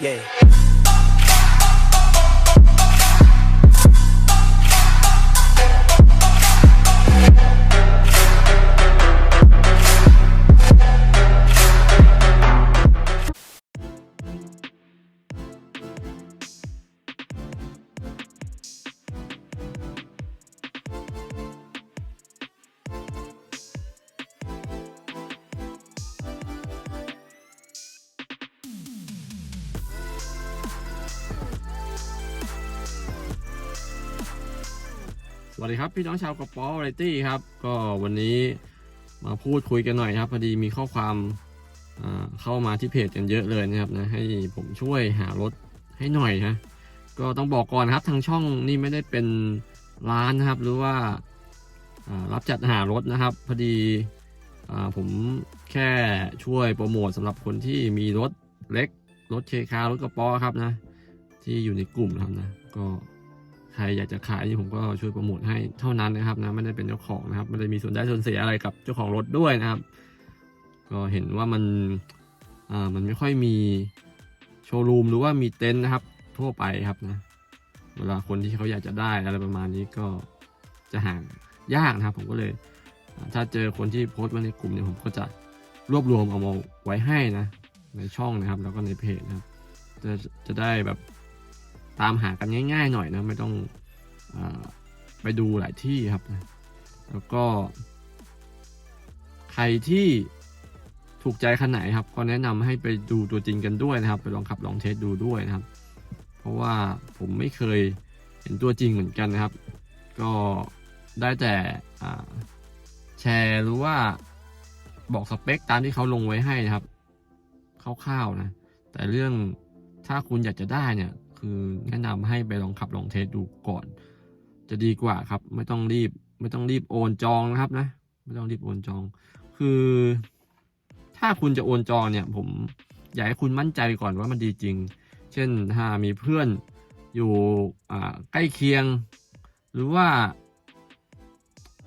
Yeah. สวัสดีครับพี่น้องชาวกระป๋อไรตี้ครับ ก็วันนี้มาพูดคุยกันหน่อยครับพอดีมีข้อความเข้ามาที่เพจกันเยอะเลยนะครับนะให้ผมช่วยหารถให้หน่อยนะก็ต้องบอกก่อนครับทางช่องนี่ไม่ได้เป็นร้านนะครับ หรือว่ารับจัดหารถนะครับ พอดีผมแค่ช่วยโปรโมทสำหรับคนที่มีรถเล็กรถเคคารถกระป๋อครับนะ ที่อยู่ในกลุ่มครับนะก็ ใครอยากจะขายนี่ผมก็ช่วยโปรโมทให้เท่านั้นนะครับนะไม่ได้เป็นเจ้าของนะครับไม่ได้มีส่วนได้ส่วนเสียอะไรกับเจ้าของรถด้วยนะครับ ก็เห็นว่ามันอ่ามันไม่ค่อยมีโชว์รูมหรือว่ามีเต็นท์นะครับ ทั่วไปครับนะเวลาคนที่เขาอยากจะได้อะไรประมาณนี้ก็จะห่างยากนะครับ ผมก็เลย ถ้าเจอคนที่โพสต์ไว้ในกลุ่มเนี่ยผมก็จะรวบรวมเอามาไว้ให้นะ ในช่องนะครับ แล้วก็ในเพจนะครับจะจะได้แบบ ตามหากันง่ายๆหน่อยนะไม่ต้องอไปดูหลายที่ครับ แล้วก็ ใครที่ถูกใจคันไหนครับ ก็แนะนำให้ไปดูตัวจริงกันด้วยนะครับ ไปลองขับลองเทสดูด้วยนะครับ เพราะว่าผมไม่เคยเห็นตัวจริงเหมือนกันนะครับ ก็ได้แต่แชร์หรือว่าบอกสเปคตามที่เขาลงไว้ให้นะครับคร่าวๆนะ แต่เรื่องถ้าคุณอยากจะได้เนี่ย คือแนะนำให้ไปลองขับลองเทสดูก่อน จะดีกว่าครับ ไม่ต้องรีบ ไม่ต้องรีบโอนจองนะครับนะ ไม่ต้องรีบโอนจอง คือ ถ้าคุณจะโอนจองเนี่ย ผมอยากให้คุณมั่นใจก่อนว่ามันดีจริง เช่นถ้ามีเพื่อนอยู่ใกล้เคียง หรือว่า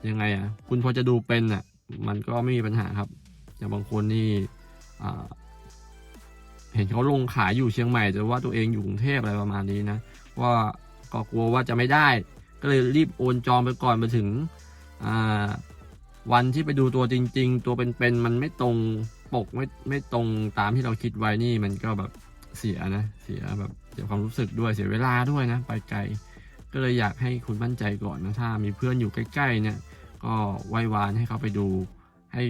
ยังไงอะ คุณพอจะดูเป็นอะ มันก็ไม่มีปัญหาครับ อย่างบางคนนี่อ่า เห็นเขาลงขายอยู่เชียงใหม่แต่ว่าตัวเองอยู่กรุงเทพอะไรประมาณนี้นะว่าก็กลัวว่าจะไม่ได้ ก็เลยรีบโอนจองไปก่อนไปถึงวันที่ไปดูตัวจริง ๆ ตัวเป็นๆมันไม่ตรงปกไม่ไม่ตรงตามที่เราคิดไว้นี่มันก็แบบเสียนะเสียแบบเสียความรู้สึกด้วยเสียเวลาด้วยนะไปไกลก็เลยอยากให้คุณมั่นใจก่อนนะถ้ามีเพื่อนอยู่ใกล้ๆเนี่ยก็ไหว้วานให้เขาไปดูให้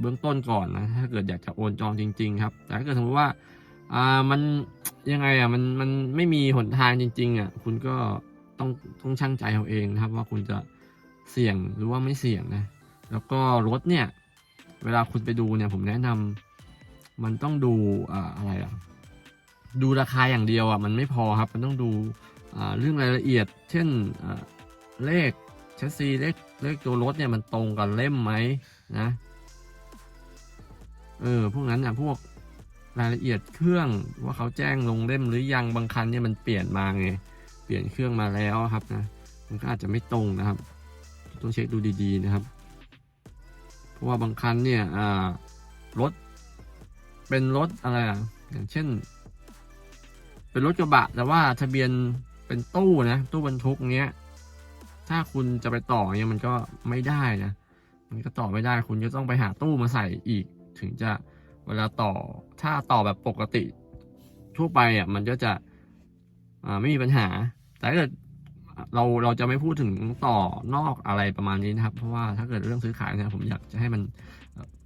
เบื้องต้นก่อนนะถ้าเกิดอยากจะโอนจองจริง ๆ ครับแต่ถ้าเกิดสมมติว่า อ่ามันยังไงอะมันมันไม่มีหนทางจริง ๆ อะ คุณก็ต้องต้องชั่งใจเอาเองนะครับ ว่าคุณจะเสี่ยงหรือว่าไม่เสี่ยงนะ แล้วก็รถเนี่ย เวลาคุณไปดูเนี่ย ผมแนะนำมันต้องดูอ่าอะไรอะดูราคาอย่างเดียวอะมันไม่พอครับ มันต้องดูอ่าเรื่องรายละเอียด เช่นอ่าเลขแชสซีเลขเลขตัวรถเนี่ยมันตรงกันเล่มไหมนะเออพวกนั้นอะพวก รายละเอียดเครื่องว่าเขาแจ้งลงเล่มหรือยังบางคันเนี่ยมันเปลี่ยนมาไงเปลี่ยนเครื่องมาแล้วครับนะมันก็อาจจะไม่ตรงนะครับ ต้องเช็คดูดีๆนะครับ เพราะว่าบางคันเนี่ยรถเป็นรถอะไรอะอย่างเช่น เป็นรถกระบะ แต่ว่าทะเบียนเป็นตู้นะตู้บรรทุกเนี้ย ถ้าคุณจะไปต่อเนี่ยมันก็ไม่ได้นะมันก็ต่อไม่ได้คุณก็ต้องไปหาตู้มาใส่อีกถึงจะ เวลาต่อถ้าต่อแบบปกติทั่วไปอะมันก็จะไม่มีปัญหา แต่ถ้าเกิดเราเราจะไม่พูดถึงต่อนอกอะไรประมาณนี้นะครับ เพราะว่าถ้าเกิดเรื่องซื้อขายเนี่ยผมอยากจะให้มัน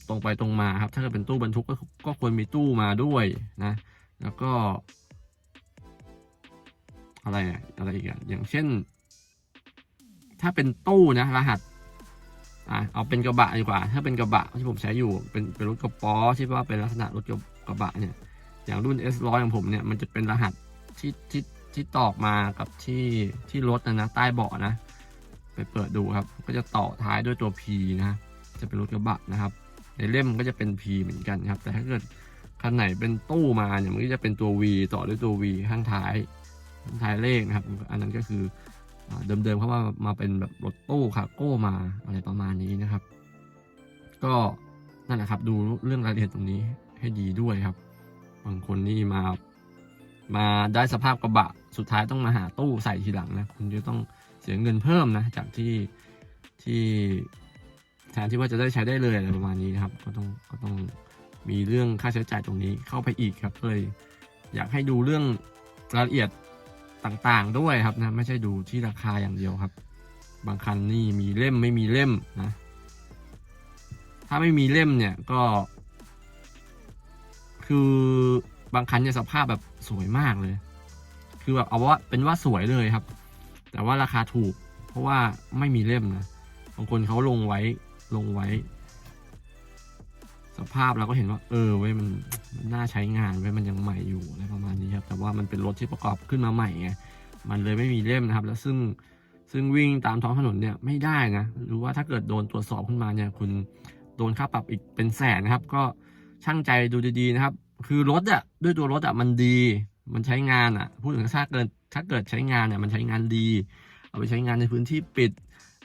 ตรงไปตรงมาครับ ถ้าเกิดเป็นตู้บรรทุกก็ก็ควรมีตู้มาด้วยนะ แล้วก็ อะไรอะอะไรอีกอะอย่างเช่น ถ้าเป็นตู้นะรหัส อะเอาเป็นกระบะดีกว่า ถ้าเป็นกระบะที่ผมใช้อยู่เป็นเป็นรถกระป๋อที่ว่าเป็นลักษณะรถกระบะเนี่ย อย่างรุ่น S 1 0 0 ของผมเนี่ยมันจะเป็นรหัสที่ที่ที่ตอกมากับที่ที่รถนะนะใต้เบาะนะ ไปเปิดดูครับ ก็จะต่อท้ายด้วยตัว P นะจะเป็นรถกระบะนะครับ ในเล่มก็จะเป็น P เหมือนกันครับ แต่ถ้าเกิดคันไหนเป็นตู้มาเนี่ยมันก็จะเป็นตัว V ต่อด้วยตัว V ข้างท้ายข้างท้ายเลขนะครับ อันนั้นก็คือ เดิมๆเข้ามามาเป็นแบบรถตู้คาโก้มาอะไรประมาณนี้นะครับ ก็นั่นแหละครับดูเรื่องรายละเอียดตรงนี้ให้ดีด้วยครับ บางคนนี่มา มาได้สภาพกระบะ สุดท้ายต้องมาหาตู้ใส่ทีหลังนะคุณจะต้องเสียเงินเพิ่มนะ จากที่ที่แทนที่ว่าจะได้ใช้ได้เลยอะไรประมาณนี้นะครับ ก็ต้องก็ต้องมีเรื่องค่าใช้จ่ายตรงนี้เข้าไปอีกครับเลยอยากให้ดูเรื่องรายละเอียด ต่างๆด้วยครับนะไม่ใช่ดูที่ราคาอย่างเดียวครับ บางคันนี่มีเล่มไม่มีเล่มนะ ถ้าไม่มีเล่มเนี่ยก็ คือบางคันเนี่ยสภาพแบบสวยมากเลย คือแบบเอาว่าเป็นว่าสวยเลยครับ แต่ว่าราคาถูก เพราะว่าไม่มีเล่มนะบางคนเขาลงไว้ลงไว้ สภาพเราก็เห็นว่า เออเว้ยมัน มันน่าใช้งานเว้ยมันยังใหม่อยู่อะไรประมาณนี้ครับ แต่ว่ามันเป็นรถที่ประกอบขึ้นมาใหม่ไง มันเลยไม่มีเล่มนะครับ แล้วซึ่งซึ่งวิ่งตามท้องถนนเนี่ยไม่ได้นะ หรือว่าถ้าเกิดโดนตรวจสอบขึ้นมาเนี่ย คุณโดนค่าปรับอีกเป็นแสนนะครับ ก็ช่างใจดูดีๆนะครับ คือรถอะด้วยตัวรถอะมันดี มันใช้งานอะพูดถึงถ้าเกิดถ้าเกิดใช้งานเนี่ยมันใช้งานดี เอาไปใช้งานในพื้นที่ปิด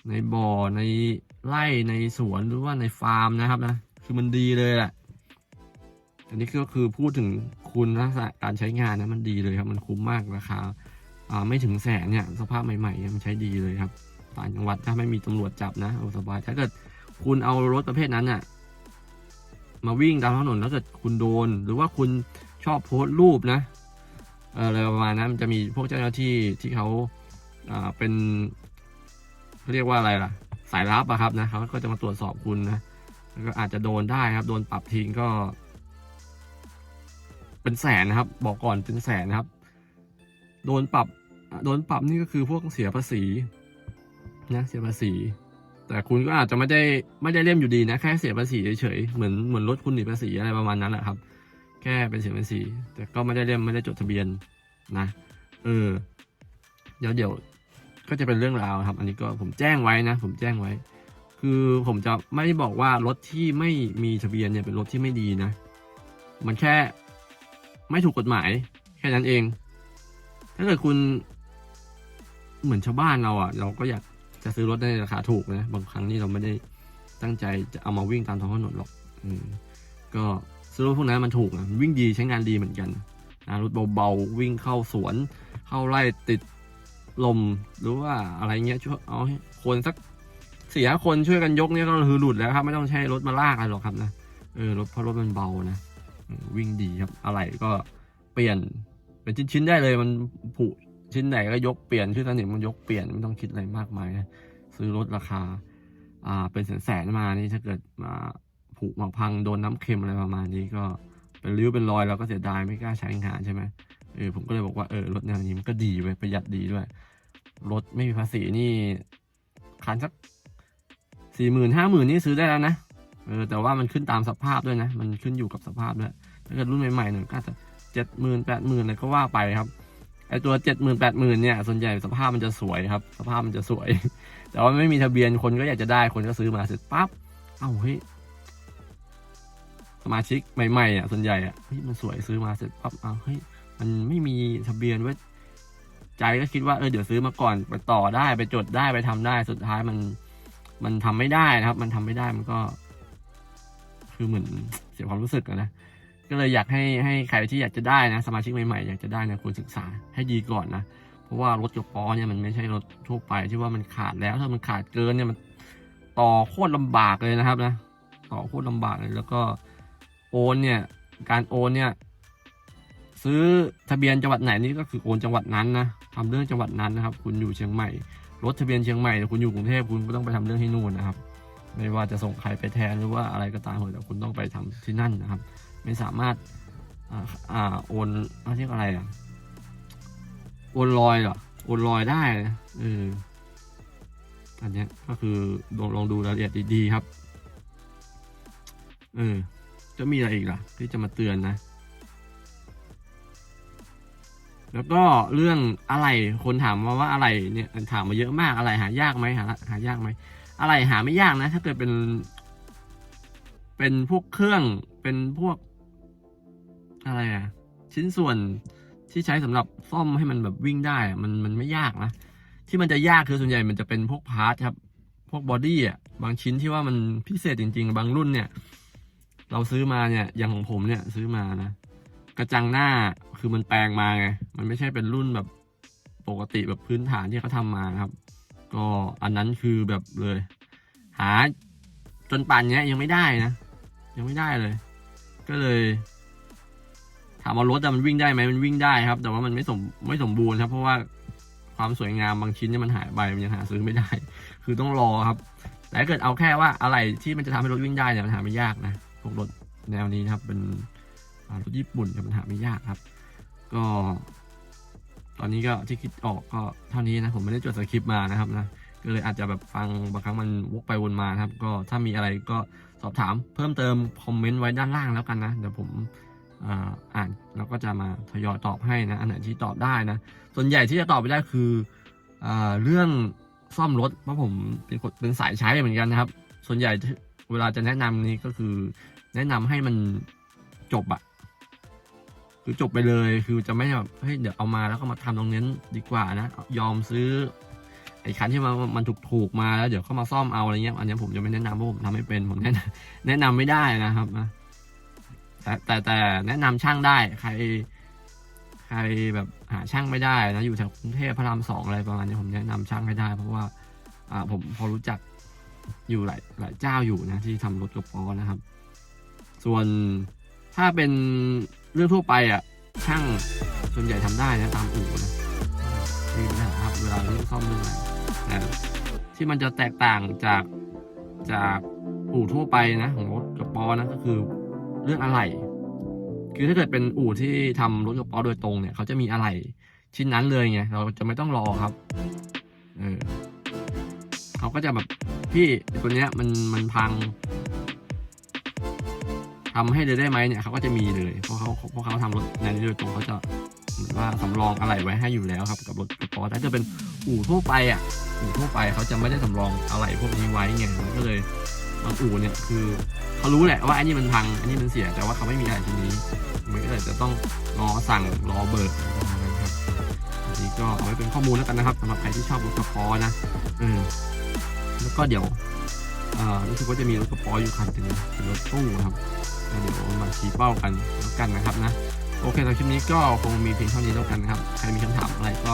ในบ่อในไร่ในสวนหรือว่าในฟาร์มนะครับนะ คือมันดีเลยแหละ อันนี้ก็คือพูดถึงคุณลักษณะการใช้งานนะมันดีเลยครับ มันคุ้มมากราคาอ่าไม่ถึงแสนเนี่ยสภาพใหม่ๆเนี่ยมันใช้ดีเลยครับต่างจังหวัดถ้าไม่มีตำรวจจับนะสบายถ้าเกิดคุณเอารถประเภทนั้นน่ะมาวิ่งตามถนนแล้วเกิดคุณโดน หรือว่าคุณชอบโพสต์รูปนะอะไรประมาณนั้นมันจะมีพวกเจ้าหน้าที่ที่เขาอ่าเป็นเขาเรียกว่าอะไรล่ะ สายลับอะครับนะเขาก็จะมาตรวจสอบคุณนะก็อาจจะโดนได้ครับ โดนปรับทิ้งก็ เป็นแสนนะครับ บอกก่อนเป็นแสนนะครับ โดนปรับโดนปรับนี่ก็คือพวกเสียภาษีนะเสียภาษี แต่คุณก็อาจจะไม่ได้ไม่ได้เล่มอยู่ดีนะแค่เสียภาษีเฉยๆเหมือนเหมือนรถคุณหนีภาษีอะไรประมาณนั้นแหละครับ แค่เป็นเสียภาษี แต่ก็ไม่ได้เล่มไม่ได้จดทะเบียนนะ เออ เดี๋ยวเดี๋ยวก็จะเป็นเรื่องราวครับ อันนี้ก็ผมแจ้งไว้นะ ผมแจ้งไว้ คือผมจะไม่บอกว่ารถที่ไม่มีทะเบียนเนี่ยเป็นรถที่ไม่ดีนะ มันแค่ ไม่ถูกกฎหมายแค่นั้นเอง ถ้าเกิดคุณ เหมือนชาวบ้านเราอะ เราก็อยากจะซื้อรถในราคาถูกนะ บางครั้งนี่เราไม่ได้ตั้งใจจะเอามาวิ่งตามท้องถนนหรอกอืมก็ซื้อรถพวกนั้นมันถูกนะวิ่งดีใช้งานดีเหมือนกันนะรถเบาๆวิ่งเข้าสวน เข้าไร่ติดลมหรือว่าอะไรเงี้ยช่วยเอาคนสักสี่ห้าคนช่วยกันยกเนี่ยก็คือหลุดแล้วครับ ไม่ต้องใช้รถมาลากอะไรหรอกครับนะเออรถเพราะรถมันเบานะ วิ่งดีครับอะไรก็เปลี่ยนเป็นชิ้นๆได้เลยมันผุชิ้นไหนก็ยกเปลี่ยนชื่อสนิมมันยกเปลี่ยนไม่ต้องคิดอะไรมากมายนะซื้อรถราคา อ่า เป็นแสนๆมานี่ถ้าเกิดมาผุมาพังโดนน้ำเค็มอะไรประมาณนี้ก็เป็นริ้วเป็นรอยเราก็เสียดายไม่กล้าใช้งานใช่ไหมเออผมก็เลยบอกว่าเออรถแนวนี้มันก็ดีเว้ยประหยัดดีด้วยรถไม่มีภาษีนี่คันสักสี่หมื่นห้าหมื่นนี่ซื้อได้แล้วนะ เออแต่ว่ามันขึ้นตามสภาพด้วยนะ มันขึ้นอยู่กับสภาพด้วยถ้าเกิดรุ่นใหม่ๆหน่อยก็จะเจ็ดหมื่นแปดหมื่นอะไรก็ว่าไปครับไอตัวเจ็ดหมื่นแปดหมื่นเนี่ยส่วนใหญ่สภาพมันจะสวยครับ สภาพมันจะสวย แต่ว่าไม่มีทะเบียนคนก็อยากจะได้คนก็ซื้อมาเสร็จปั๊บเอ้าเฮ้ยสมาชิกใหม่ๆอะส่วนใหญ่อะเฮ้ยมันสวยซื้อมาเสร็จปั๊บเอ้าเฮ้ยมันไม่มีทะเบียนไว้ยใจก็คิดว่าเออเดี๋ยวซื้อมาก่อนไปต่อได้ไปจดได้ไปทำได้สุดท้ายมัน มันทำไม่ได้นะครับ มันทำไม่ได้มันก็ คือเหมือนเสียความรู้สึกนะก็เลยอยากให้ให้ใครที่อยากจะได้นะ สมาชิกใหม่ๆอยากจะได้นี่ยควรศึกษาให้ดีก่อนนะเพราะว่ารถยกปอเนี่ยมันไม่ใช่รถทั่วไปที่ว่ามันขาดแล้วถ้ามันขาดเกินเนี่ยมันต่อโคตรลำบากเลยนะครับนะ ต่อโคตรลำบากเลยแล้วก็โอนเนี่ยการโอนเนี่ยซื้อทะเบียนจังหวัดไหนนี่ก็คือโอนจังหวัดนั้นนะทำเรื่องจังหวัดนั้นนะครับ คุณอยู่เชียงใหม่ รถทะเบียนเชียงใหม่แต่คุณอยู่กรุงเทพคุณก็ต้องไปทำเรื่องที่นู่นนะครับ ไม่ว่าจะส่งใครไปแทนหรือว่าอะไรก็ตามแต่คุณต้องไปทำที่นั่นนะครับ ไม่สามารถอ่าอ่าโอนเรียกอะไรอะโอนลอยเหรอโอนลอยได้นะเอออันเนี้ยก็คือลองลองดูรายละเอียดดีๆครับเออจะมีอะไรอีกล่ะ ที่จะมาเตือนนะ แล้วก็เรื่องอะไรคนถามมาว่าอะไรเนี่ยถามมาเยอะมากอะไรหายากไหมหาหายากไหม อะไรหาไม่ยากนะ ถ้าเกิดเป็น เป็นพวกเครื่องเป็นพวก อะไรอะชิ้นส่วนที่ใช้สำหรับซ่อมให้มันแบบวิ่งได้อะมันมันไม่ยากนะที่มันจะยากคือส่วนใหญ่มันจะเป็นพวกพาร์ทครับ พวกบอดี้อะบางชิ้นที่ว่ามันพิเศษจริง ๆ บางรุ่นเนี่ย เราซื้อมาเนี่ยอย่างของผมเนี่ยซื้อมานะกระจังหน้าคือมันแปลงมาไงมันไม่ใช่เป็นรุ่นแบบปกติแบบพื้นฐานที่เขาทำมาครับ ก็อันนั้นคือแบบเลย หาจนป่านเนี้ยยังไม่ได้นะ ยังไม่ได้เลย ก็เลยถามว่ารถอะมันวิ่งได้ไหมมันวิ่งได้ครับ แต่ว่ามันไม่สมไม่สมบูรณ์ครับ เพราะว่าความสวยงามบางชิ้นเนี่ยมันหายไปมันยังหาซื้อไม่ได้ คือต้องรอครับ แต่ถ้าเกิดเอาแค่ว่าอะไรที่มันจะทำให้รถวิ่งได้เนี่ยมันหาไม่ยากนะพวกรถแนวนี้นะครับ เป็นรถญี่ปุ่นเนี่ยมันหาไม่ยากครับ ก็ ตอนนี้ก็ที่คิดออกก็เท่านี้นะผมไม่ได้จดสคริปต์มานะครับนะก็เลยอาจจะแบบฟังบางครั้งมันวกไปวนมานะครับ ก็ถ้ามีอะไรก็สอบถามเพิ่มเติมคอมเมนต์ไว้ด้านล่างแล้วกันนะเดี๋ยวผมอ่านแล้วก็จะมาทยอยตอบให้นะอันไหนที่ตอบได้นะส่วนใหญ่ที่จะตอบไปได้คืออเรื่องซ่อมรถเพราะผมเป็นคนเป็นสายใช้เหมือนกันนะครับ ส่วนใหญ่เวลาจะแนะนำนี้ก็คือ แนะนำให้มันจบอะ คือจบไปเลยคือจะไม่แบบเฮ้ยเดี๋ยวเอามาแล้วก็มาทำตรงนั้นดีกว่านะยอมซื้อไอ้คันที่มันมันถูกถูกๆมาแล้วเดี๋ยวเข้ามาซ่อมเอาอะไรเงี้ยอันนี้ผมจะไม่แนะนำเพราะผมทำไม่เป็นผมแนะนำแนะนำไม่ได้นะครับนะแต่แต่แต่แนะนำช่างได้ใคร ใครแบบหาช่างไม่ได้นะอยู่แถวกรุงเทพพระรามสองอะไรประมาณนี้ผมแนะนำช่างให้ได้ เพราะว่า อ่าผมพอรู้จักอยู่หลายหลายเจ้าอยู่นะที่ทำรถกระป๋อนะครับ ส่วนถ้าเป็น เรื่องทั่วไปอะช่างส่วนใหญ่ทำได้นะตามอู่นะไม่มีปัญหาครับเวลาเรื่องซ่อมเรื่องอะไรแต่ที่มันจะแตกต่างจากจากอู่ทั่วไปนะของรถกระป๋อนะก็คือเรื่องอะไรคือถ้าเกิดเป็นอู่ที่ทำรถกระป๋อโดยตรงเนี่ยเขาจะมีอะไรชิ้นนั้นเลยไงเราจะไม่ต้องรอครับเออเขาก็จะแบบพี่ตัวเนี้ยมันมันพัง ทำให้เลยได้ไหมเนี่ยเขาก็จะมีเลย เพราะเขาเพราะเขาทำรถในนี้โดยตรงเขาจะเหมือนว่าสำรองอะไรไว้ให้อยู่แล้วครับ กับรถกระป๋อแต่ถ้าจะเป็นอู่ทั่วไปอะอู่ทั่วไปเขาจะไม่ได้สำรองอะไรพวกนี้ไว้ไงมันก็เลยบางอู่เนี่ยคือเขารู้แหละว่าอันนี้มันพังอันนี้มันเสียแต่ว่าเขาไม่มีอะไรทีนี้มันก็เลยจะต้องรอสั่งรอเบิกประมาณนั้นครับอันนี้ก็เอาไว้เป็นข้อมูลแล้วกันนะครับสำหรับใครที่ชอบรถกระป๋อนะเออแล้วก็เดี๋ยวอ่ารู้สึกว่าจะมีรถกระป๋ออยู่คันนึงเป็นรถตู้นะครับ เดี๋ยวมาชี้เป้ากันแล้วกันนะครับนะ โอเคสำหรับคลิปนี้ก็คงมีเพียงเท่านี้แล้วกันนะครับ ใครมีคำถามอะไรก็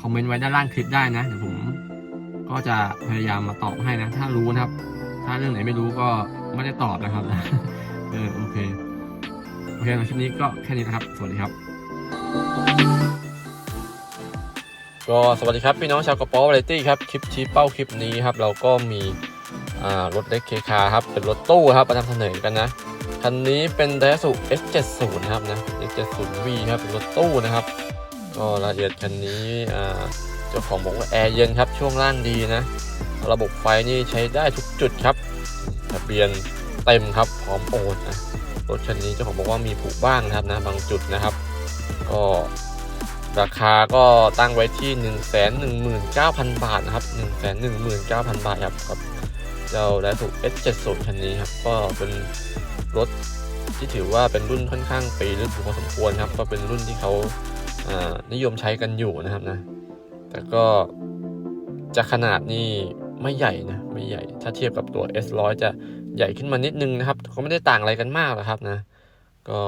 คอมเมนต์ไว้ด้านล่างคลิปได้นะเดี๋ยวผมก็จะพยายามมาตอบให้นะ ถ้ารู้นะครับ ถ้าเรื่องไหนไม่รู้ก็ไม่ได้ตอบนะครับเออโอเคโอเคสำหรับคลิปนี้ก็แค่นี้นะครับ สวัสดีครับ ก็สวัสดีครับพี่น้องชาวกระป๋อวาไรตี้ครับคลิปชี้เป้าคลิปนี้ครับเราก็มีรถเล็กเคคาครับเป็นรถตู้ครับมานำเสนอกันนะ คันนี้เป็นไดสุ S70 นะครับนะ S70V ครับเป็นรถตู้นะครับ ก็รายละเอียดคันนี้เจ้าของบอกว่าแอร์เย็นครับช่วงล่างดีนะ ระบบไฟนี่ใช้ได้ทุกจุดครับทะเบียนเต็มครับพร้อมโอนนะรถคันนี้เจ้าของบอกว่ามีผุบ้างนะครับนะบางจุดนะครับ ก็ราคาก็ตั้งไว้ที่ 1 1 9 0 0 0 บาทนะครับ 1 1 9 0 0 0 บาทครับกับเจ้าไดสุ S70 คันนี้ครับก็เป็น รถที่ถือว่าเป็นรุ่นค่อนข้างปีลึกอยู่พอสมควรครับ ก็เป็นรุ่นที่เขาอ่านิยมใช้กันอยู่นะครับนะ แต่ก็จะขนาดนี่ไม่ใหญ่นะไม่ใหญ่ ถ้าเทียบกับตัว S100 จะใหญ่ขึ้นมานิดนึงนะครับก็ไม่ได้ต่างอะไรกันมากหรอกครับนะ ก็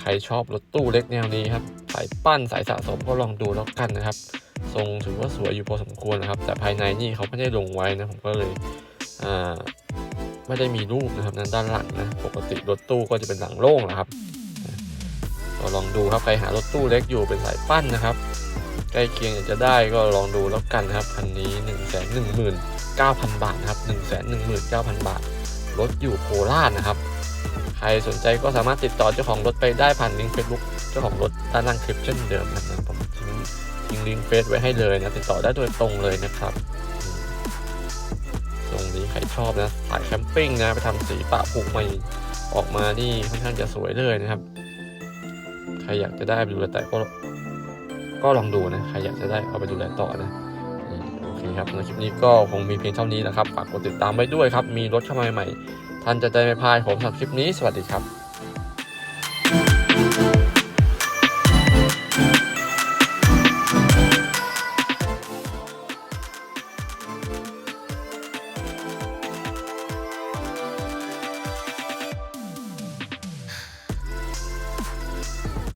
ใครชอบรถตู้เล็กแนวนี้ครับสายปั้นสายสะสมก็ลองดูแล้วกันนะครับ ทรงถือว่าสวยอยู่พอสมควรนะครับ แต่ภายในนี่เขาไม่ได้ลงไว้นะผมก็เลยอ่า ไม่ได้มีรูปนะครับนั้นด้านหลังนะปกติรถตู้ก็จะเป็นหลังโล่งนะครับก็ลองดูครับใครหารถตู้เล็กอยู่เป็นสายปั้นนะครับ ใกล้เคียงอยากจะได้ก็ลองดูแล้วกันนะครับคันนี้ 1 1 9 0 0 0 บาทนะครับ 1 1 9 0 0 0 บาทรถอยู่โคราชนะครับ ใครสนใจก็สามารถติดต่อเจ้าของรถไปได้ผ่านลิงก์เฟซบุ๊กเจ้าของรถด้านล่างคลิปเช่นเดิมนะครับผมทิ้งลิงก์เฟซไว้ให้เลยนะติดต่อได้โดยตรงเลยนะครับ ใครชอบนะสายแคมปิ้งนะไปทำสีปะผูกใหม่ออกมานี่ค่อนข้างจะสวยเลยนะครับ ใครอยากจะได้ไปดูแลแต่ก็ก็ลองดูนะ ใครอยากจะได้เอาไปดูแลต่อนะ โอเคครับในคลิปนี้ก็คงมีเพียงเท่านี้นะครับ ฝากกดติดตามไว้ด้วยครับ มีรถเข้ามาใหม่ ท่านจะได้ไม่พลาดผมสำหรับคลิปนี้ สวัสดีครับ